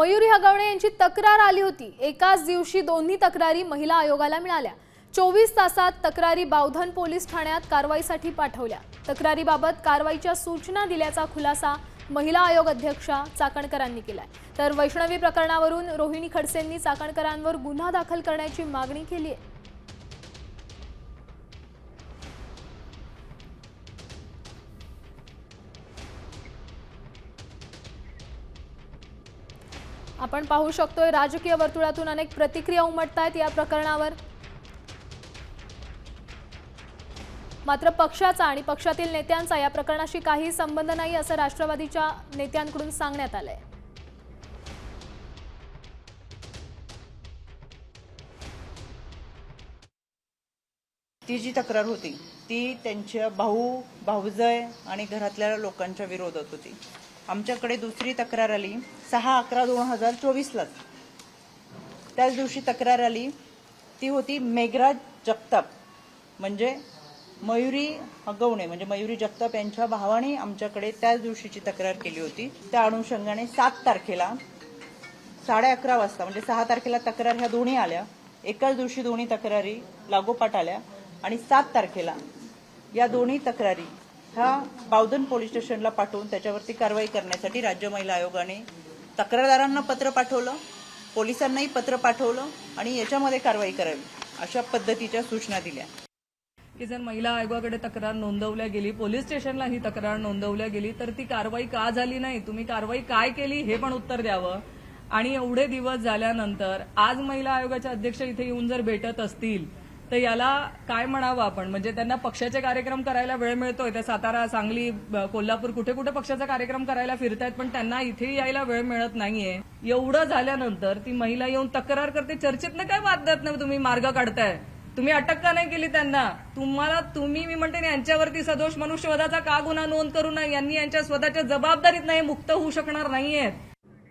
मयुरी हगवणे यांची तक्रार आली होती. एकाच दिवशी दोन्ही तक्रारी महिला आयोगाला मिळाल्या. चोवीस तासात तक्रारी बावधन पोलीस ठाण्यात कारवाईसाठी पाठवल्या. तक्रारीबाबत कारवाईच्या सूचना दिल्याचा खुलासा महिला आयोग अध्यक्षा चाकणकरांनी केलाय. तर वैष्णवी प्रकरणावरून रोहिणी खडसेंनी चाकणकरांवर गुन्हा दाखल करण्याची मागणी केली आहे आपण पाहू शकतोय राजकीय वर्तुळातून अनेक प्रतिक्रिया उमटत आहेत या प्रकरणावर. मात्र पक्षाचा आणि पक्षातील नेत्यांचा या प्रकरणाशी काही संबंध नाही असं राष्ट्रवादीच्या नेत्यांकडून सांगण्यात आलंय. ती जी तक्रार होती ती त्यांच्या भाऊ भाऊजय आणि घरातल्या लोकांच्या विरोधात होती. आमच्याकडे दुसरी तक्रार आली. सहा अकरा दोन हजार चोवीसलाच. त्याच दिवशी तक्रार आली. ती होती मेघराज जगताप. म्हणजे मयुरी हगवणे म्हणजे मयुरी जगताप यांच्या भावाने आमच्याकडे त्याच दिवशीची तक्रार केली होती. त्या अनुषंगाने सात तारखेला साडे अकरा वाजता म्हणजे सहा तारखेला तक्रार ह्या दोन्ही आल्या. एकाच दिवशी दोन्ही तक्रारी लागोपाठ आल्या. आणि सात तारखेला या दोन्ही तक्रारी हा बावधन पोलीस स्टेशनला पाठवून त्याच्यावरती कारवाई करण्यासाठी राज्य महिला आयोगाने तक्रारदारांना पत्र पाठवलं पोलिसांनाही पत्र पाठवलं आणि याच्यामध्ये कारवाई करावी अशा पद्धतीच्या सूचना दिल्या. की जर महिला आयोगाकडे तक्रार नोंदवल्या गेली पोलीस स्टेशनला ही तक्रार नोंदवल्या गेली तर ती कारवाई का झाली नाही? तुम्ही कारवाई काय केली हे पण उत्तर द्यावं. आणि एवढे दिवस झाल्यानंतर आज महिला आयोगाचे अध्यक्ष इथे येऊन जर भेटत असतील तर याला काय म्हणावं आपण? म्हणजे त्यांना पक्षाचे कार्यक्रम करायला वेळ मिळतोय. त्या सातारा सांगली कोल्हापूर कुठे कुठे पक्षाचा कार्यक्रम करायला फिरतायत पण त्यांना इथे यायला वेळ मिळत नाहीये. एवढं झाल्यानंतर ती महिला येऊन तक्रार करते चर्चेतनं काय वादण्यात तुम्ही? मार्ग काढताय. तुम्ही अटक का नाही केली त्यांना? तुम्हाला तुम्ही मी म्हणते यांच्यावरती सदोष मनुष्यवधाचा का गुन्हा नोंद करू नये? यांनी यांच्या स्वतःच्या जबाबदारीत नाही मुक्त होऊ शकणार नाहीयेत.